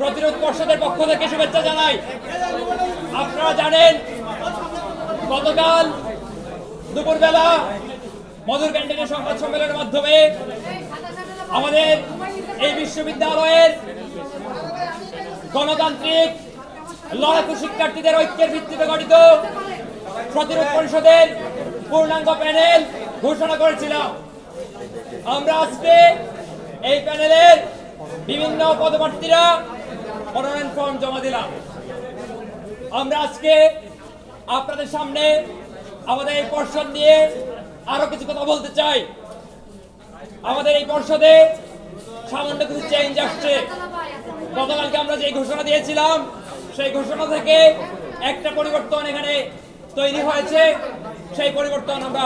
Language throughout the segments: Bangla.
প্রতিরোধ পর্ষদের পক্ষ থেকে শুভেচ্ছা জানাই। আপনারা জানেন, গতকাল দুপুরবেলা মধুর ক্যান্টিনের সংবাদ সম্মেলনের মাধ্যমে আমাদের এই বিশ্ববিদ্যালয়ের গণতান্ত্রিক লড়াকু শিক্ষার্থীদের ঐক্যের ভিত্তিতে গঠিত প্রতিরোধ পরিষদের পূর্ণাঙ্গ প্যানেল ঘোষণা করেছিলাম। আমরা আজকে এই প্যানেলের বিভিন্ন পদপ্রার্থীরা মনোনয়ন ফর্ম জমা দিলাম। আমরা আজকে আপনাদের সামনে আমাদের এই পর্ষদ নিয়ে আরও কিছু কথা বলতে চাই। আমাদের এই পর্ষদে সামান্য কিছু চেঞ্জ আসছে। গতকালকে আমরা যে ঘোষণা দিয়েছিলাম, সেই ঘোষণা থেকে একটা পরিবর্তন এখানে তৈরি হয়েছে। সেই পরিবর্তন আমরা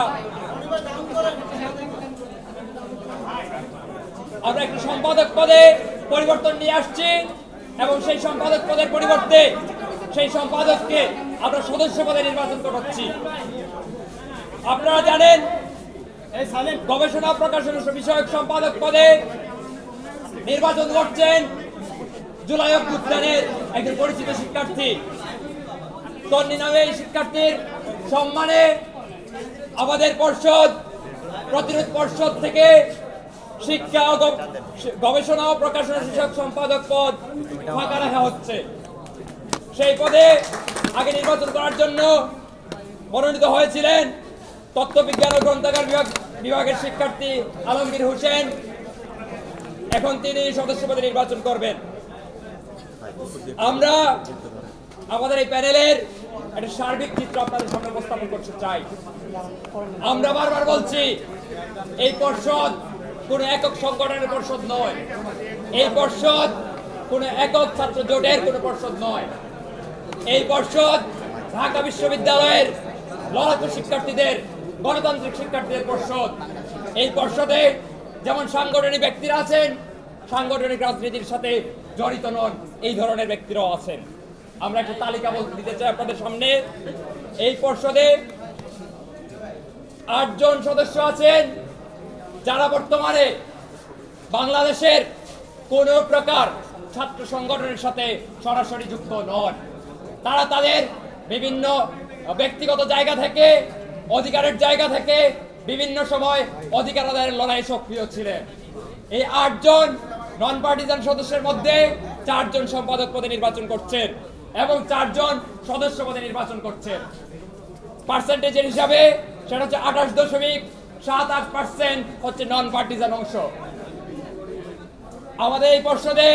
আমরা একটি সম্পাদক পদে পরিবর্তন নিয়ে আসছি এবং সেই সম্পাদক পদের পরিবর্তে সেই সম্পাদককে আমরা সদস্য পদে নির্বাচন করাচ্ছি। আপনারা জানেন, গবেষণা প্রকাশন বিষয়ক সম্পাদক পদে নির্বাচন করছেন জুলাই অভ্যুত্থানের একজন পরিচিত শিক্ষার্থী। তন্নি নামে এই শিক্ষার্থীর সম্মানে আমাদের পর্ষদ, প্রতিরোধ পর্ষদ থেকে শিক্ষা ও গবেষণা ও প্রকাশনা বিষয়ক সম্পাদক পদ ফাঁকা রাখা হচ্ছে। সেই পদে আগে নির্বাচন করার জন্য মনোনীত হয়েছিলেন তত্ত্ববিজ্ঞান ও গ্রন্থাগার বিভাগ বিভাগের শিক্ষার্থী আলমগীর হোসেন। এখন তিনি সদস্য পদে নির্বাচন করবেন। আমরা আমাদের এই প্যানেলের একটা সার্বিক চিত্র আপনাদের সামনে উপস্থাপন করতে চাই। আমরা বারবার বলছি, এই পর্ষদ কোন একক সংগঠনের পর্ষদ নয়। এই পর্ষদ কোন একক ছাত্র জোটের কোন পর্ষদ নয়। এই পর্ষদ ঢাকা বিশ্ববিদ্যালয়ের লড়াকু শিক্ষার্থীদের, গণতান্ত্রিক শিক্ষার্থীদের পর্ষদ। এই পর্ষদে যেমন সাংগঠনিক ব্যক্তিরা আছেন, সাংগঠনিক রাজনীতির সাথে জড়িত নন, এই ধরনের ব্যক্তিরাও আছেন। আমরা একটা তালিকা বলতে দিতে চাই আপনাদের সামনে। এই পর্ষদে আটজন সদস্য আছেন যারা বর্তমানে বাংলাদেশের কোন প্রকার ছাত্র সংগঠনের সাথে সরাসরি যুক্ত নন, তারা তাদের বিভিন্ন ব্যক্তিগত জায়গা থেকে, অধিকারের জায়গা থেকে বিভিন্ন সময় অধিকার আদায়ের লড়াই সক্রিয় ছিলেন। এই আটজন নন পার্টিজান সদস্যের মধ্যে চারজন সম্পাদক পদে নির্বাচন করছেন এবং চারজন সদস্য পদে নির্বাচন করছেন। পার্সেন্টেজের হিসাবে সেটা হচ্ছে আঠাশ দশমিক সাত আট পার্সেন্ট হচ্ছে নন পার্টিজান অংশ। আমাদের এই পর্ষদে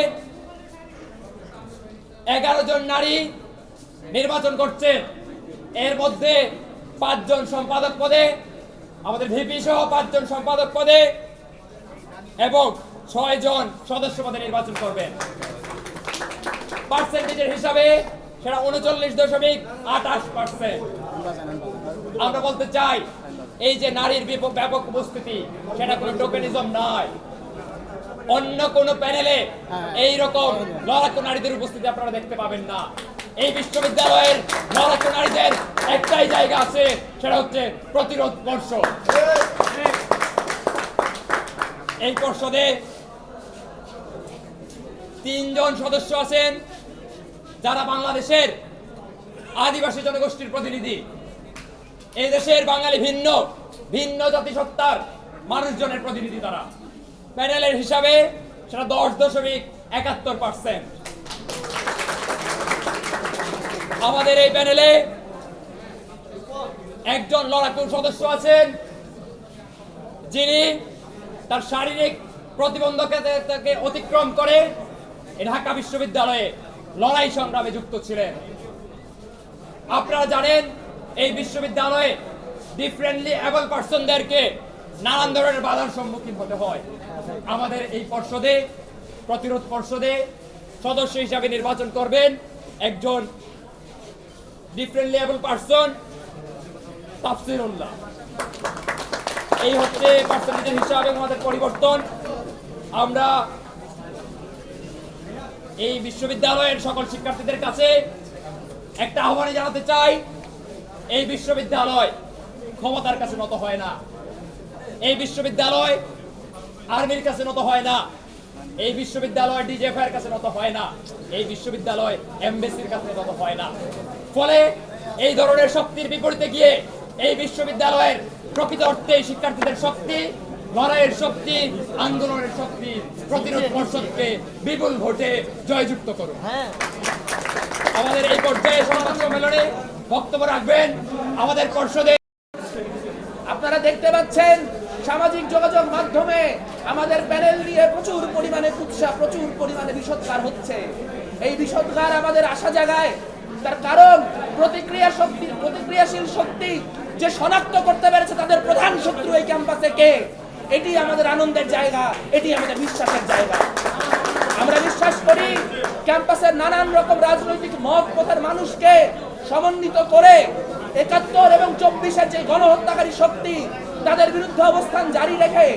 এগারো জন নারী নির্বাচন করছেন এর মধ্যে পাঁচজন সম্পাদক পদে, আমাদের ভিপি সহ পাঁচজন সম্পাদক পদে এবং ছয় জন সদস্য পদে নির্বাচন করবেন পার্সেন্টেজের হিসাবে সেটা উনচল্লিশ দশমিক আঠাশ পার্সেন্ট আমরা বলতে চাই এই যে নারীর ব্যাপক উপস্থিতি সেটা কোনো টোকেনিজম নয়। অন্য কোন প্যানেলে এই রকম লড়াকু নারীদের উপস্থিতি আপনারা দেখতে পাবেন না। এই বিশ্ববিদ্যালয়ের লড়াকু নারীদের একটাই জায়গা আছে সেটা হচ্ছে প্রতিরোধ পর্ষদ এই পর্ষদে তিনজন সদস্য আছেন যারা বাংলাদেশের আদিবাসী জনগোষ্ঠীর প্রতিনিধি। এই দেশের বাঙালি ভিন্ন ভিন্ন জাতিসত্তার মানুষজনের প্রতিনিধি তারা। প্যানেলের হিসাবে সেটা দশ দশমিক একাত্তর পার্সেন্ট আমাদের এই প্যানেলে একজন লড়াকু সদস্য আছেন, যিনি তার শারীরিক প্রতিবন্ধকতাকে অতিক্রম করে ঢাকা বিশ্ববিদ্যালয়ে লড়াই সংগ্রামে যুক্ত ছিলেন। আপনারা জানেন এই বিশ্ববিদ্যালয়ে ডিফারেন্টলি অ্যাবল পার্সনদেরকে নানান ধরনের বাধার সম্মুখীন হতে হয়। আমাদের এই পর্ষদে, প্রতিরোধ পর্ষদে সদস্য হিসাবে নির্বাচন করবেন একজন ডিফারেন্টলি অ্যাবল পার্সন তাফসিরুল্লাহ। এই হচ্ছে পার্সেন্টেজের হিসাবে আমাদের পরিবর্তন। আমরা এই বিশ্ববিদ্যালয়ের সকল শিক্ষার্থীদের কাছে একটা আহ্বানে জানাতে চাই। এই বিশ্ববিদ্যালয় ক্ষমতার কাছে নত হয় না। এই বিশ্ববিদ্যালয় আর্মির কাছে নত হয় না। এই বিশ্ববিদ্যালয় ডিজেফআই এর কাছে নত হয় না। এই বিশ্ববিদ্যালয় এমবেসির কাছে নত হয় না। ফলে এই ধরনের শক্তির বিপরীতে গিয়ে এই বিশ্ববিদ্যালয়ের প্রকৃত অর্থে শিক্ষার্থীদের শক্তি লড়াইয়ের শক্তি আন্দোলনের শক্তি প্রতিরোধ পর্ষদকে বিপুল ভোটে জয়যুক্ত করুন। আমাদের এই পর্যায়ে সংবাদ সম্মেলনে বক্তব্য রাখবেন আমাদের পর্ষদে। আপনারা দেখতে পাচ্ছেন সামাজিক যোগাযোগ মাধ্যমে আমাদের প্যানেল নিয়ে প্রচুর পরিমাণে কুৎসা, প্রচুর পরিমাণে বিষদগার হচ্ছে। এই বিষদগার আমাদের আশা জাগায়। তার কারণ প্রতিক্রিয়া শক্তি, প্রতিক্রিয়াশীল শক্তি যে শনাক্ত করতে পেরেছে তাদের প্রধান শত্রু এই ক্যাম্পাসে কে? এটি আমাদের আনন্দের জায়গা, এটি আমাদের বিশ্বাসের জায়গা। আমরা বিশ্বাস করি ক্যাম্পাসের নানান রকম রাজনৈতিক মত পথের মানুষকে সমন্বিত করে একাত্তর এবং চব্বিশের যে গণহত্যাকারী শক্তি, তাদের বিরুদ্ধে অবস্থান জারি রেখে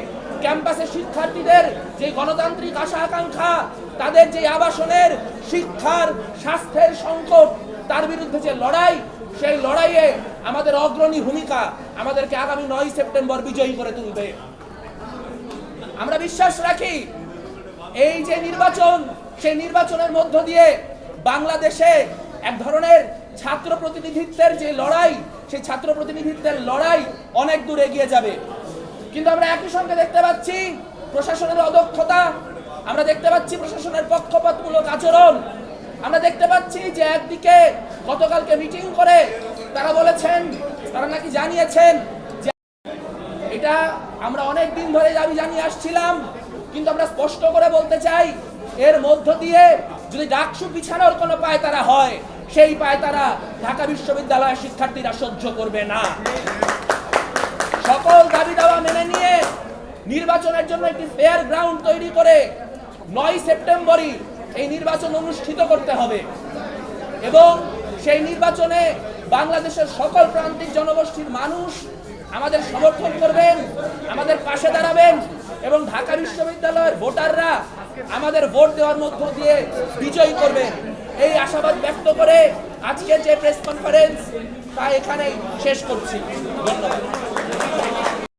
ক্যাম্পাসের শিক্ষার্থীদের যে গণতান্ত্রিক আশা আকাঙ্ক্ষা তাদের যে আবাসনের শিক্ষার স্বাস্থ্যের সংকট, তার বিরুদ্ধে যে লড়াই, সেই লড়াইয়ে আমাদের অগ্রণী ভূমিকা আমাদেরকে আগামী নয় সেপ্টেম্বর বিজয়ী করে তুলবে। আমরা বিশ্বাস রাখি, এই যে নির্বাচন, সেই নির্বাচনের মধ্য দিয়ে বাংলাদেশে এক ধরনের ছাত্র প্রতিনিধিত্বের যে লড়াই, সেই ছাত্র প্রতিনিধিত্বের লড়াই অনেক দূর এগিয়ে যাবে। কিন্তু আমরা একই সঙ্গে দেখতে পাচ্ছি প্রশাসনের অদক্ষতা, আমরা দেখতে পাচ্ছি প্রশাসনের পক্ষপাতমূলক আচরণ। আমরা দেখতে পাচ্ছি যে একদিকে গতকালকে মিটিং করে তারা বলেছেন, তারা নাকি জানিয়েছেন যে এটা আমরা অনেক দিন ধরে আমি জানিয়ে আসছিলাম, কিন্তু আমরা স্পষ্ট করে বলতে চাই, এর মধ্য দিয়ে যদি ডাকসু পিছানোর কোনো পায় তারা হয়। সেই পায়তারা ঢাকা বিশ্ববিদ্যালয়ের শিক্ষার্থীরা সহ্য করবে না। সকল দাবি দাওয়া মেনে নিয়ে নির্বাচনের জন্য একটি ফেয়ার গ্রাউন্ড তৈরি করে নয় সেপ্টেম্বরই এই নির্বাচন অনুষ্ঠিত করতে হবে। এবং সেই নির্বাচনে বাংলাদেশের সকল প্রান্তিক জনগোষ্ঠীর মানুষ আমাদের সমর্থন করবেন, আমাদের পাশে দাঁড়াবেন এবং ঢাকা বিশ্ববিদ্যালয়ের ভোটাররা আমাদের ভোট দেওয়ার মধ্য দিয়ে বিজয়ী করবেন। এই আশাবাদ ব্যক্ত করে আজকে যে প্রেস কনফারেন্স তা এখানেই শেষ করছি। ধন্যবাদ।